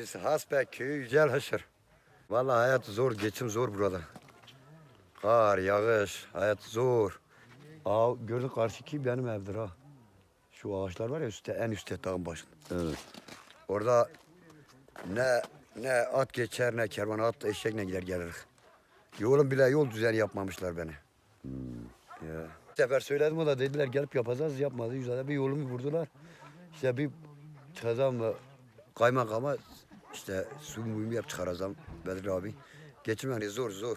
Biz Hasbek köyü Yücel Haşır. Vallahi hayat zor, geçim zor burada. Kar, yağış, hayat zor. Aa, gördün karşıki benim evdir ha. Şu ağaçlar var ya üstte, en üstte dağın başında. Evet. Orada ne ne at geçer ne kervan at eşekle gider geliriz. Yolun bile yol düzeni yapmamışlar beni. Ya. Bir sefer söyledim o da dediler gelip yapacağız yapmadı. Yüzde bir yolumu vurdular. İşte bir çıkacağım mı kaymakama işte su muyum yap çıkaracağım Bedir abi. Geçim yani zor zor.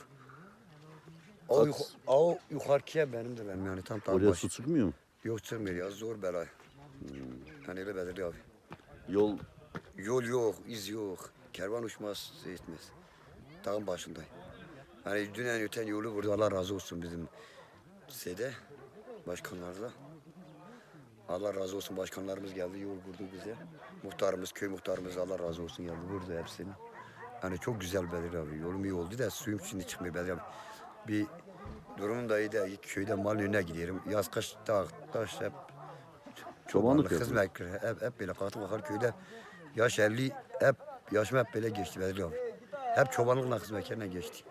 O, At- yuka- o yukarıya benim yani tam tam Oraya baş. su çıkmıyor mu? Yok çıkmıyor ya zor belay. Yani öyle Bedir abi. Yol Yol yok, iz yok. Kervan uçmaz, şey etmez. Dağın başındayım. Hani dünen öten yolu burada Allah razı olsun bizim şeyde, başkanlarda. Allah razı olsun başkanlarımız geldi, yol kurdu bize. Muhtarımız, köy muhtarımız Allah razı olsun geldi burada hepsini. Yani çok güzel Bedir abi. Yolum iyi oldu da suyum şimdi çıkmıyor Bedir abi. Bir durumum da iyi de köyde mal önüne gidiyorum. Yaz kış dağ, taş hep Çobanlık hizmet hep, hep böyle kalktım bakar köyde yaş 50 hep yaşım hep böyle geçti Bedir abi. Hep çobanlıkla hizmetlerine geçti.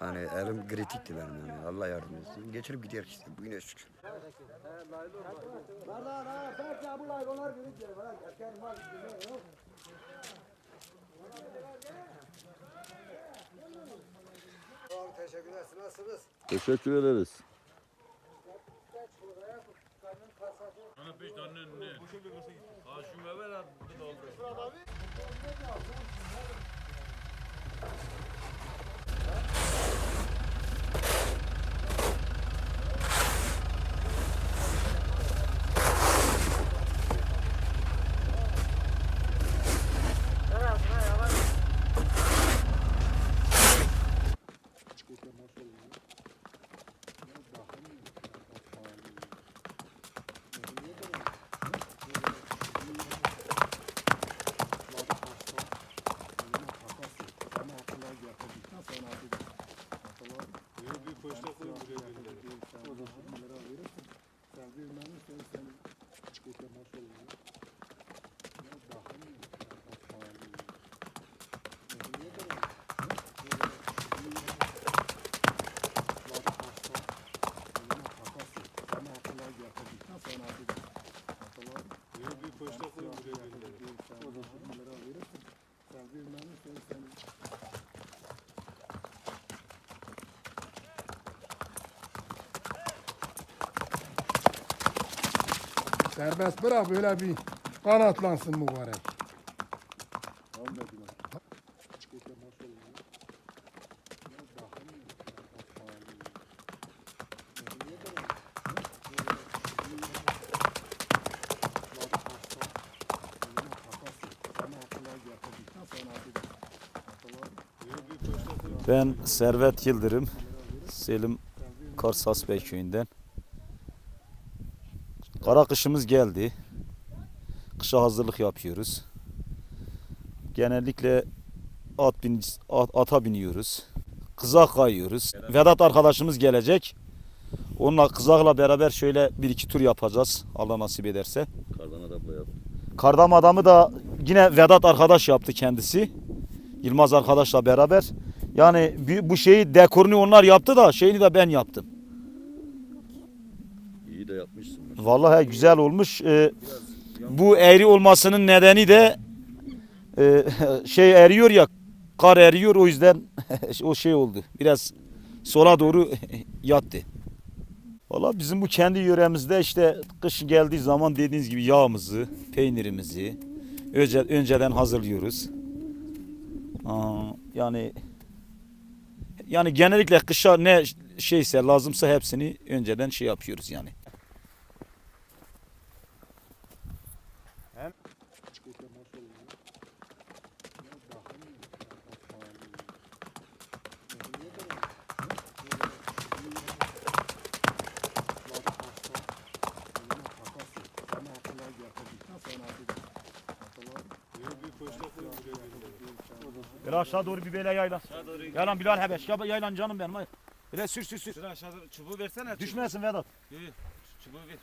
Hani elim kritikti benim yani. Allah yardım etsin. Geçirip gidiyor işte. Bugüne şükür. Nasılsınız? teşekkür ederiz. Ne? Attı doldu. Serbest bırak böyle bir kanatlansın mübarek. Ben Servet Yıldırım, Selim Karsas Bey köyünden. Kara kışımız geldi. Kışa hazırlık yapıyoruz. Genellikle at bin, at- ata biniyoruz. Kızak kayıyoruz. Vedat arkadaşımız gelecek. Onunla kızakla beraber şöyle bir iki tur yapacağız. Allah nasip ederse. Kardan araba yap. Kardam adamı da yine Vedat arkadaş yaptı kendisi. Yılmaz arkadaşla beraber. Yani bu şeyi dekorunu onlar yaptı da şeyini de ben yaptım. İyi de yapmışsın. Vallahi güzel olmuş. Ee, bu eğri olmasının nedeni de e, şey eriyor ya kar eriyor o yüzden o şey oldu. Biraz sola doğru yattı. Valla bizim bu kendi yöremizde işte kış geldiği zaman dediğiniz gibi yağımızı, peynirimizi önce, önceden hazırlıyoruz. Aa, yani yani genellikle kışa ne şeyse lazımsa hepsini önceden şey yapıyoruz yani. Böyle aşağı doğru bir böyle yaylan. Yaylan Bilal Hebeş. Ya yaylan canım benim. Hayır. Böyle sür sür sür. Şuraya aşağıda çubuğu versene. Düşmesin Vedat. Çubuğu ver.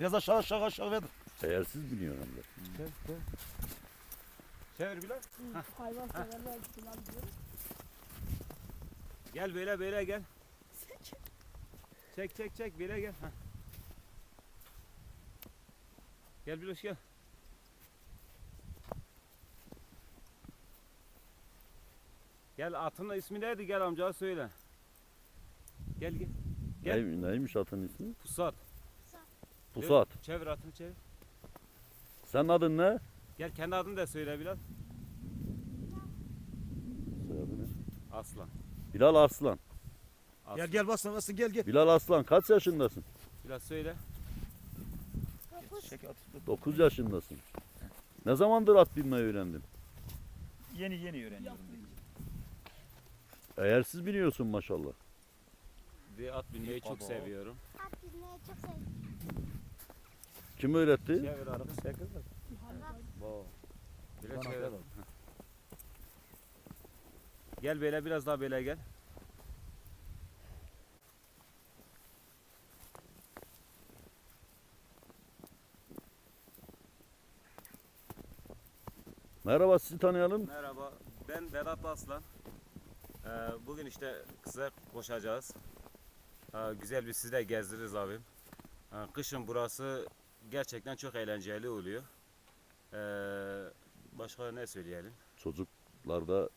Biraz aşağı aşağı aşağı Vedat. Eğersiz biniyor hem de. Çevir Bilal. Hayvan severler kullanıyor. Gel böyle böyle gel. Çek çek çek böyle gel. Heh. Gel Biloş gel. Gel atın ismi neydi gel amca söyle. Gel gel. Gel. Ne, neymiş atın ismi? Pusat. Pusat. Çevir atını çevir. Senin adın ne? Gel kendi adını da söyle Bilal. Soyadı ne? Aslan. Bilal Arslan. Aslan. Gel gel basın basın gel gel. Bilal Arslan kaç yaşındasın? Biraz söyle. 9 yaşındasın. Ne zamandır at binmeyi öğrendin? Yeni yeni öğreniyorum. Eğersiz biniyorsun maşallah. Bir at binmeyi çok seviyorum. At binmeyi çok seviyorum. Kim öğretti? Çevir arabı çevir. Biraz çevir. Gel böyle biraz daha böyle gel. Merhaba sizi tanıyalım. Merhaba, ben Vedat Aslan. Ee, bugün işte kısa koşacağız. Ee, güzel bir sizi de gezdiririz abim. Ee, kışın burası gerçekten çok eğlenceli oluyor. Başka ne söyleyelim? Çocuklar da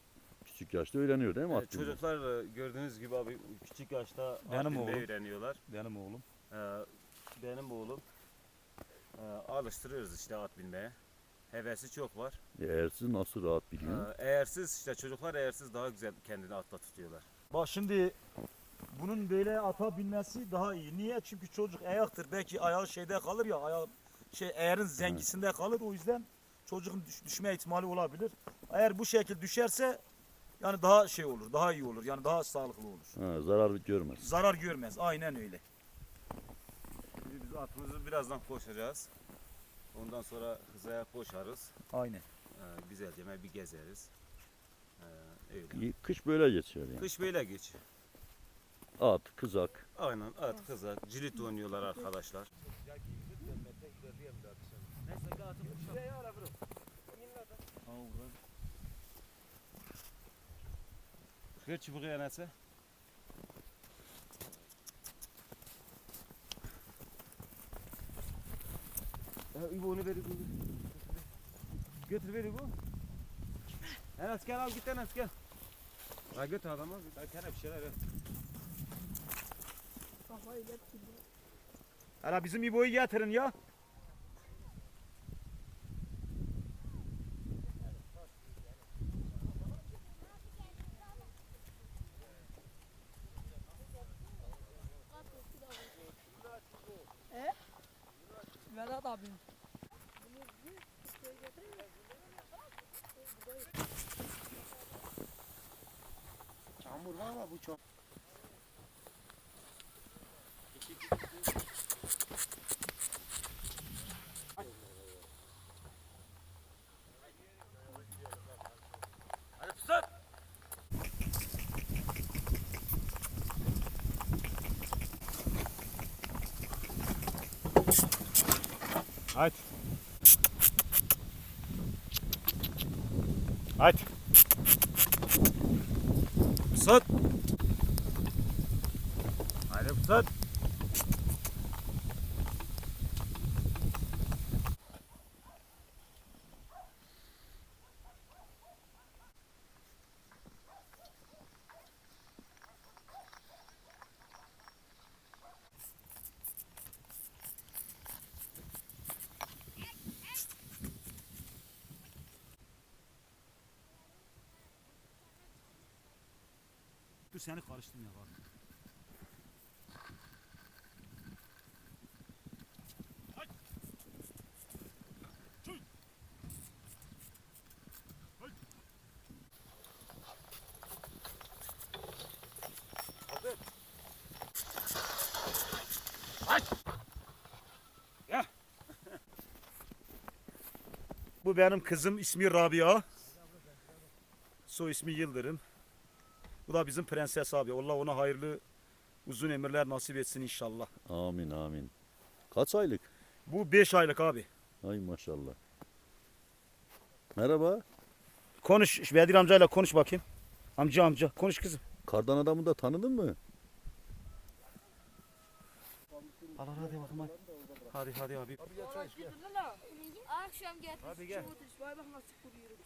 küçük yaşta öğreniyor değil mi Evet, çocuklar gördüğünüz gibi abi küçük yaşta Benim oğlum. öğreniyorlar. Benim oğlum. Benim oğlum. Alıştırıyoruz işte at binmeye. Hevesi çok var. Eğersiz nasıl rahat biniyor? Ee, eğersiz işte çocuklar eğersiz daha güzel kendini atla tutuyorlar. Bak şimdi bunun böyle ata binmesi daha iyi. Niye? Çünkü çocuk ayaktır. Belki ayağı şeyde kalır ya. Ayağı şey eğerin zengisinde kalır. O yüzden çocuğun düş- düşme ihtimali olabilir. Eğer bu şekil düşerse yani daha şey olur. Daha iyi olur. Yani daha sağlıklı olur. Ha, zarar görmez. Zarar görmez. Aynen öyle. Şimdi biz atımızı birazdan koşacağız. Ondan sonra hızaya koşarız. Aynen. Ee, güzelce bir gezeriz. Ee, öyle. Kış böyle geçiyor yani. Kış böyle geç. At, kızak. Aynen at kızak. Cirit oynuyorlar arkadaşlar. Ver çubuğu yanasa. Ya İbo onu ver İbo. Götür ver İbo. Enes gel al git Enes gel. Ha götür adamı. Ha kene bir şeyler ver. Kafayı. Hala bizim İbo'yu getirin ya. Vedat abim. Çamur var ama bu çok. Haydi. Haydi. Pusat. Haydi pusat. Seni karıştırma ya bak. Bu benim kızım ismi Rabia. Soy ismi Yıldırım. Bu da bizim prenses abi. Allah ona hayırlı uzun emirler nasip etsin inşallah. Amin amin. Kaç aylık? Bu 5 aylık abi. Ay maşallah. Merhaba. Konuş Bedir amcayla konuş bakayım. Amca amca konuş kızım. Kardan adamı da tanıdın mı? Allah hadi bakalım hadi. Hadi hadi abi. Akşam gel. Hadi gel. Vay bak nasıl kuruyoruz.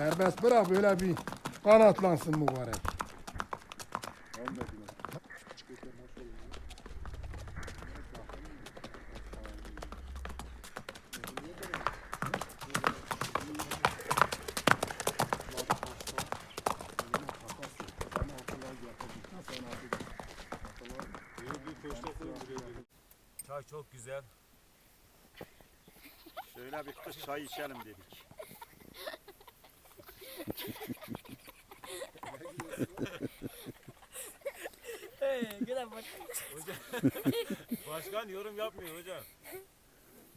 Serbest bırak böyle bir kanatlansın mübarek. Çay çok güzel. Şöyle bir içelim dedik. Bak. Başkan yorum yapmıyor hocam.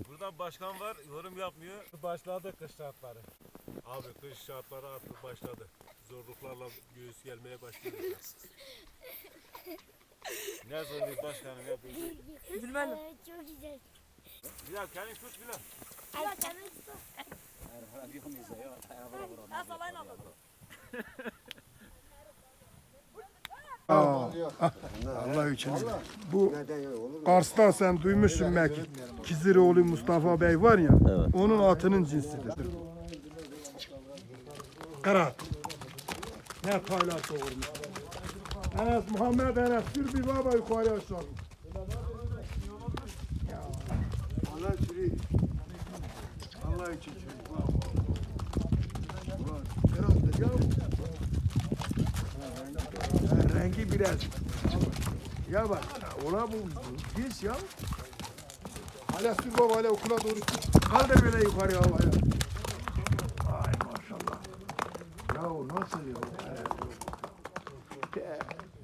Burada başkan var yorum yapmıyor. Başladı kış şartları. Abi kış şartları artık başladı. Zorluklarla göğüs gelmeye başlıyor. ne zorluğu başkanım ya. Bilmem. Çok güzel. Bilal kendin tut Bilal. Alalım. Allah için. Bu Kars'ta sen duymuşsun belki. Kiziroğlu Mustafa Bey var ya. Onun atının cinsidir. Karat. Ne paylaş doğurmuş. Enes Muhammed Enes sür bir baba yukarı aşağı. Allah sürü. Allah için sürü. Ulan herhalde ya. Ha, Rengi biraz. Ya bak. Ola bu. Pis ya. Hala sür baba hala okula doğru sür. Kaldır böyle yukarı havaya. Ay maşallah. Ya o nasıl ya?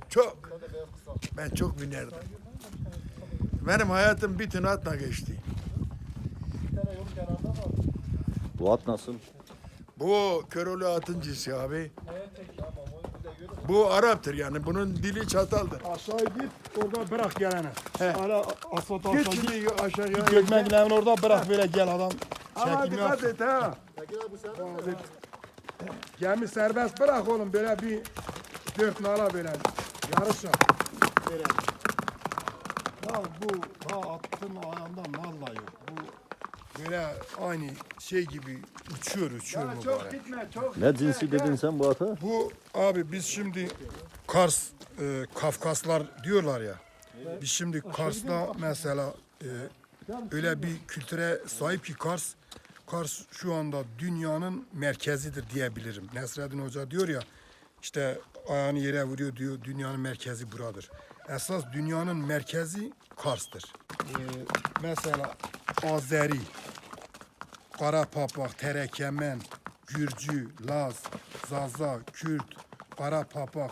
Çok. Ben çok binerdim. Benim hayatım bütün atla geçti. Bu at nasıl? Bu körolü atın cinsi abi. Bu Arap'tır yani. Bunun dili çataldır. Aşağı git orada bırak gelene. He. Hala asfalt Git aşağı git. şimdi aşağıya. Gökmenlerin orada bırak böyle gel adam. Ama Çekim dikkat et ha. Gemi serbest bırak oğlum böyle bir dört nala böyle yarış yap. Böyle. Ya bu ha attın ayağından nalla yok. Böyle aynı şey gibi uçuyor uçuyor mu çok gitme çok. Ne cinsi dedin sen bu ata? Bu abi biz şimdi Kars, e, Kafkaslar diyorlar ya. Biz şimdi Kars'ta mesela e, öyle bir kültüre sahip ki Kars, Kars şu anda dünyanın merkezidir diyebilirim. Nesreddin Hoca diyor ya işte ayağını yere vuruyor diyor dünyanın merkezi buradır. Esas dünyanın merkezi Kars'tır. E, mesela Azeri, Karapapak, Terekemen, Gürcü, Laz, Zaza, Kürt, Karapapak,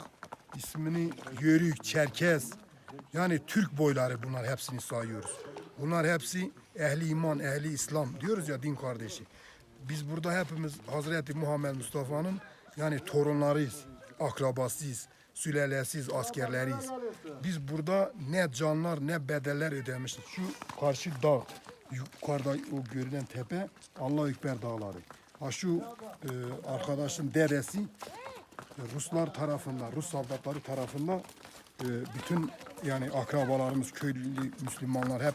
ismini Yörük, Çerkez. Yani Türk boyları bunlar hepsini sayıyoruz. Bunlar hepsi ehli iman, ehli İslam diyoruz ya din kardeşi. Biz burada hepimiz Hazreti Muhammed Mustafa'nın yani torunlarıyız, akrabasıyız, sülalesiyiz, askerleriyiz. Biz burada ne canlar ne bedeller ödemişiz. Şu karşı dağ, yukarıda o görünen tepe Allah Ekber dağları. Ha şu e, arkadaşın dedesi e, Ruslar tarafından, Rus soldatları tarafından e, bütün yani akrabalarımız, köylü Müslümanlar hep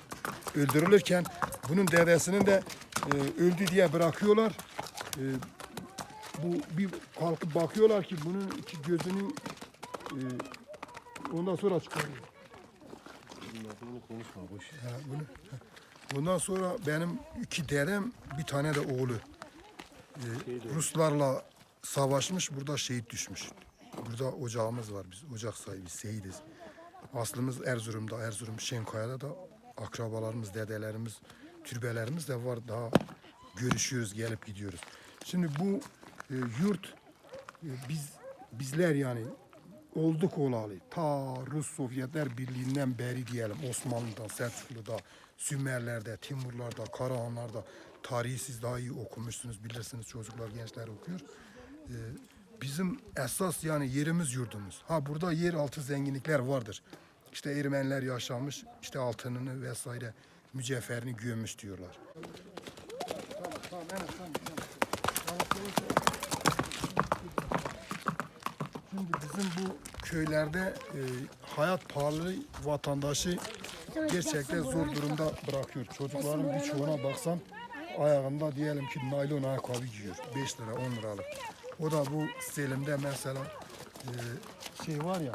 öldürülürken bunun dedesinin de e, öldü diye bırakıyorlar. E, bu bir kalkıp bakıyorlar ki bunun iki gözünü e, ondan sonra çıkarıyor. Ha, bunu, Bundan sonra benim iki dedem, bir tane de oğlu. Ee, Ruslarla savaşmış, burada şehit düşmüş. Burada ocağımız var, biz ocak sahibi, seyidiz. Aslımız Erzurum'da, Erzurum Şenkaya'da da akrabalarımız, dedelerimiz, türbelerimiz de var. Daha görüşüyoruz, gelip gidiyoruz. Şimdi bu e, yurt, e, biz bizler yani olduk olalı. Ta Rus Sovyetler Birliği'nden beri diyelim Osmanlı'da, Selçuklu'da, Sümerler'de, Timurlar'da, Karahanlar'da tarihi siz daha iyi okumuşsunuz bilirsiniz çocuklar gençler okuyor. Ee, bizim esas yani yerimiz yurdumuz. Ha burada yer altı zenginlikler vardır. İşte Ermeniler yaşamış, işte altınını vesaire mücevherini gömmüş diyorlar. Şimdi bizim bu köylerde e, hayat pahalı vatandaşı gerçekten zor durumda bırakıyor. Çocukların birçoğuna baksan ayağında diyelim ki naylon ayakkabı giyiyor. 5 lira 10 liralık. O da bu Selim'de mesela e, şey var ya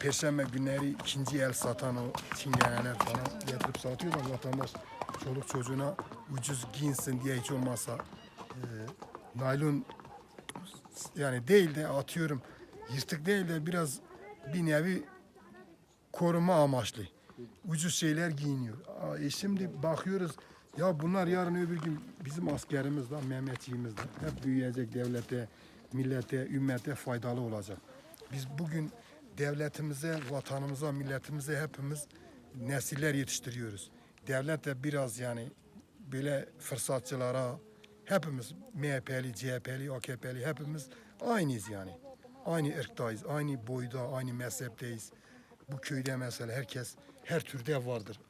Perşembe günleri ikinci el satan o çingeneler falan getirip satıyorlar vatandaş. Çoluk çocuğuna ucuz giyinsin diye hiç olmazsa e, naylon yani değil de atıyorum yırtık değil de biraz bir nevi koruma amaçlı. Ucuz şeyler giyiniyor. E şimdi bakıyoruz ya bunlar yarın öbür gün bizim askerimiz de Mehmetçiğimiz de hep büyüyecek devlete, millete, ümmete faydalı olacak. Biz bugün devletimize, vatanımıza, milletimize hepimiz nesiller yetiştiriyoruz. Devlet de biraz yani böyle fırsatçılara hepimiz MHP'li, CHP'li, AKP'li hepimiz aynıyız yani. Aynı ırktayız, aynı boyda, aynı mezhepteyiz. Bu köyde mesela herkes her türde vardır.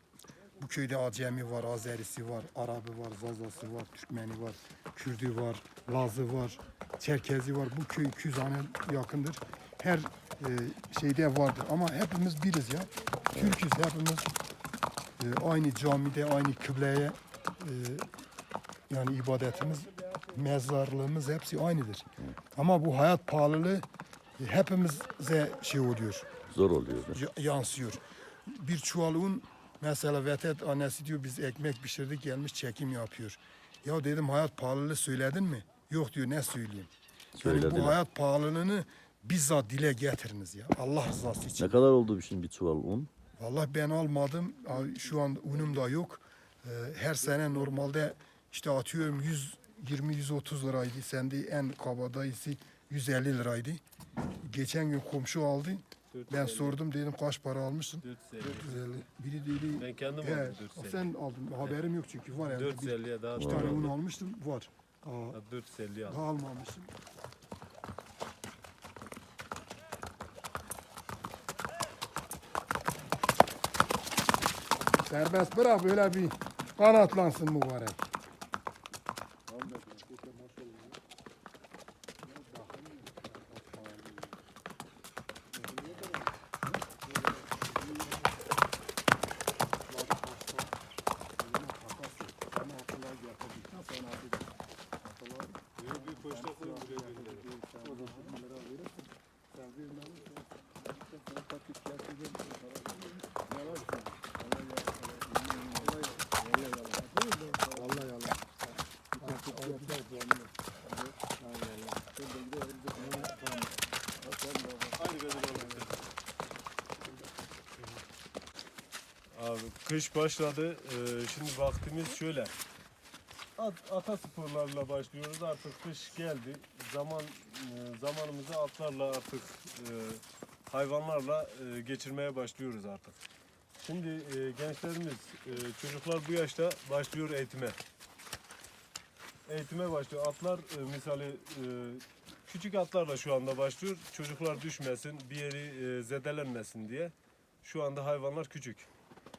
Bu köyde Acemi var, Azerisi var, Arabı var, Zazası var, Türkmeni var, Kürdü var, Lazı var, Çerkezi var. Bu köy 200 tane yakındır. Her e, şeyde vardır ama hepimiz biriz ya. Türküz hepimiz e, aynı camide, aynı kıbleye e, yani ibadetimiz, mezarlığımız hepsi aynıdır. Ama bu hayat pahalılığı hepimize şey oluyor Zor oluyor. ya- yansıyor. Bir çuval un mesela Vetet annesi diyor biz ekmek pişirdik gelmiş çekim yapıyor. Ya dedim hayat pahalılığı söyledin mi? Yok diyor ne söyleyeyim. Yani Söylediler. bu hayat pahalılığını bizzat dile getiriniz ya. Allah rızası için. Ne kadar oldu şimdi bir çuval un? Vallahi ben almadım. Şu an unum da yok. Ee, Her sene normalde işte atıyorum 120-130 liraydı. Sende en kabadayısı 150 liraydı. Geçen gün komşu aldı. Ben sordum dedim kaç para almışsın? 450. Biri dedi Ben kendim he, aldım 450. sen aldın. Haberim yok çünkü var. Yani. Bir, 450'ye daha iki tane un almıştım. Var. Aa, 450 daha almamışım. Serbest bırak böyle bir kanatlansın mübarek. Kış başladı. Ee, şimdi vaktimiz şöyle. At, ata sporlarla başlıyoruz. Artık kış geldi. Zaman e, zamanımızı atlarla artık e, hayvanlarla e, geçirmeye başlıyoruz artık. Şimdi e, gençlerimiz, e, çocuklar bu yaşta başlıyor eğitime. Eğitime başlıyor. Atlar e, misali e, küçük atlarla şu anda başlıyor. Çocuklar düşmesin, bir yeri e, zedelenmesin diye. Şu anda hayvanlar küçük.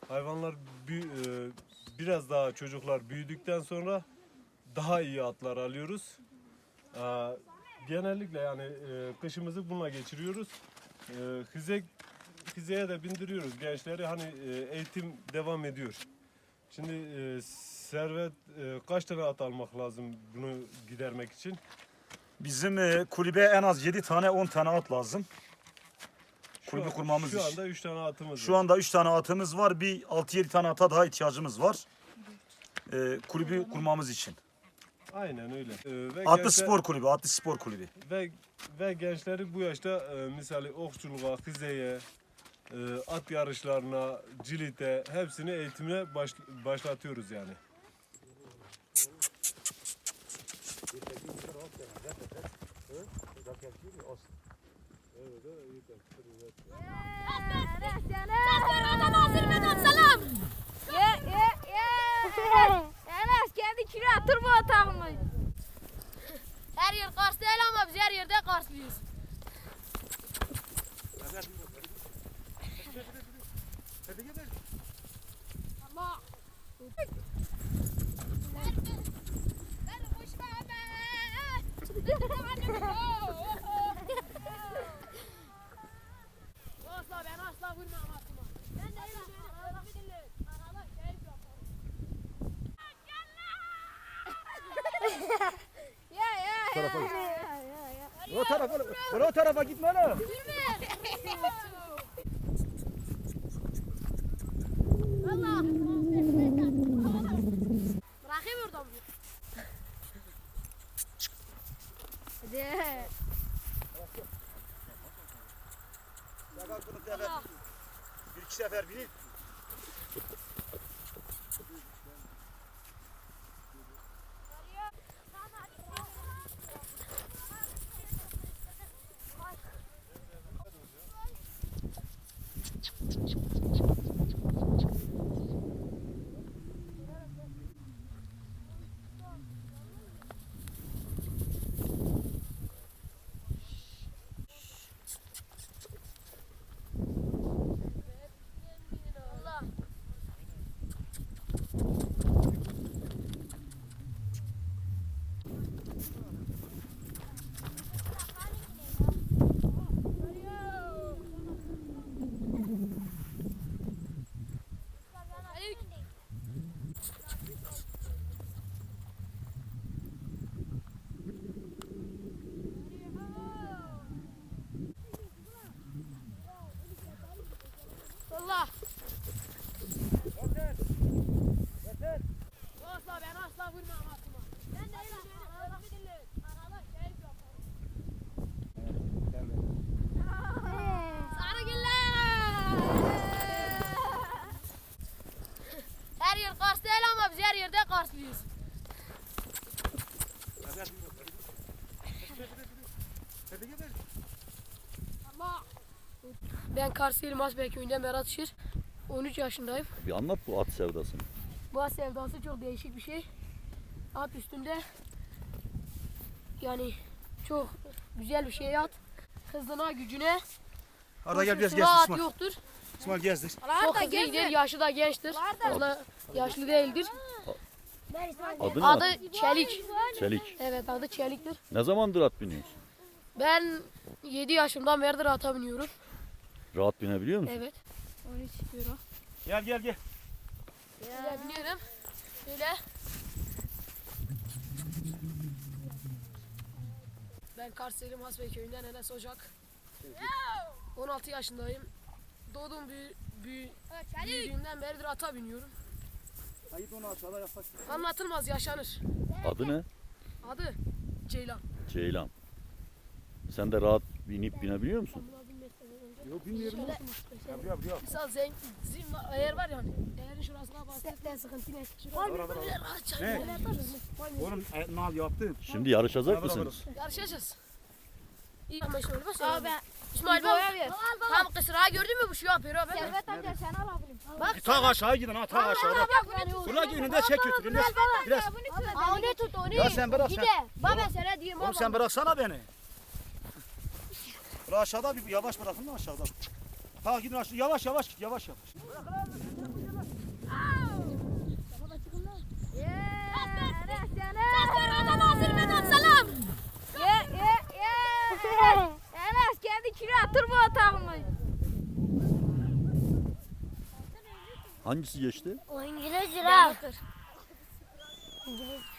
Hayvanlar büyü- e, biraz daha çocuklar büyüdükten sonra daha iyi atlar alıyoruz. Aa, genellikle yani e, kışımızı bununla geçiriyoruz. E, hıze, hizeye de bindiriyoruz gençleri. Hani e, eğitim devam ediyor. Şimdi e, servet e, kaç tane at almak lazım bunu gidermek için? Bizim e, kulübe en az 7 tane 10 tane at lazım. Şu, Kulübü an- kurmamız şu için. anda 3 tane atımız Şu var. anda 3 tane atımız var. Bir 6-7 tane ata daha ihtiyacımız var. E, kulübü kurmamız için. Aynen öyle. E, ve Atlı gençler- spor kulübü, atlı spor kulübü. ve ve gençleri bu yaşta e, misali okçuluğa, fizeye, e, at yarışlarına, cilite hepsini eğitimine baş, başlatıyoruz yani. Selam. Ye Her yer Kars değil ama biz her yerde Karslıyız. Allah. Asla ben asla vurmam aklıma. Ben de Arkadaş keyif yapalım. Ya ya ya. ya, ya. O tarafa, o tarafa gitme lan. Allah. Bırakayım oradan bir. Hadi. Bir iki sefer binip. Allah. Asla ben asla vurmam aklıma. Ben de Arkadaş keyif yapalım. Sarı güller. Her yer Kars değil ama biz her yerde Karslıyız. Allah. Ben Kars İlmaz Bey köyünden Berat Şir. 13 yaşındayım. Bir anlat bu at sevdasını. Bu at sevdası çok değişik bir şey. At üstünde yani çok güzel bir şey at. Hızına, gücüne. Arada gel biraz gezdir at İsmail. yoktur. İsmail gezdir. Çok hızlı gider, yaşı da gençtir. Fazla yaşlı değildir. Adı ne? Adı Çelik. Çelik. Evet adı Çelik'tir. Ne zamandır at biniyorsun? Ben 7 yaşımdan beridir ata biniyorum. Rahat binebiliyor musun? Evet. 13 euro. Gel gel gel. Şöyle biniyorum. Şöyle. Ben Kars Selim Hasbey köyünden Enes Ocak. 16 yaşındayım. Doğduğum büyü, büyü, büyüdüğümden beridir ata biniyorum. Hayır onu aşağıda yaklaş. Anlatılmaz yaşanır. Adı ne? Adı Ceylan. Ceylan. Sen de rahat binip binebiliyor musun? Yok bilmiyorum. Şöyle, Yapıyor yapıyor. misal zen, zin, eğer var yani. Eğerin şurasına bastıktan sıkıntı ne? Rahat çay Ne? Oğlum e, nal yaptın. Şimdi yarışacak mısınız? Yarışacağız. İyi ama İsmail bas. Abi İsmail bak. Tam kısra gördün mü bu şu yapıyor abi. Evet amca sen alabilirim. Bak. Ta aşağı gidin ha ta aşağıda. Buna önünde çek götür. Biraz. onu tut onu. Ya sen bırak sen. Gide. Baba sana diyeyim Oğlum sen bıraksana beni. Bırak aşağıda bir yavaş bırakın lan aşağıda. Ta gidin aşağı yavaş yavaş git yavaş yavaş. Selam. Ye ye ye. Enes kendi kira turbo atağımı. Hangisi geçti? O İngiliz lira. İngiliz.